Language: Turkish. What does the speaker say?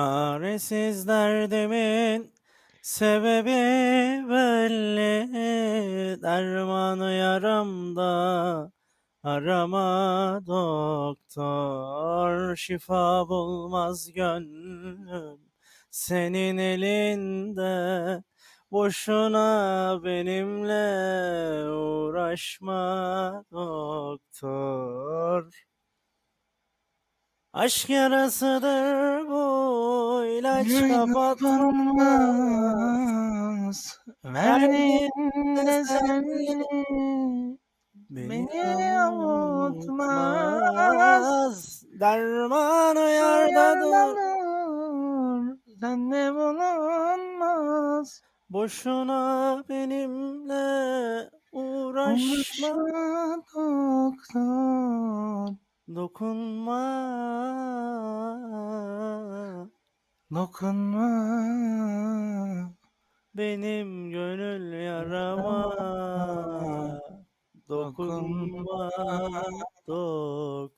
Çaresiz derdimin sebebi belli, dermanı yaramda arama doktor, şifa bulmaz gönlüm senin elinde, boşuna benimle uğraşma doktor. Aşk yarasıdır bu ilaç kapatmaz. Kapanmaz. Verdiğinde sen Beni beni avutmaz. Dermanı yardadır. Sende bulunmaz. Boşuna benimle uğraşma. Uğraşma. Dokunma. Dokunma. Benim gönül yarama. Dokunma. Dokunma. Dok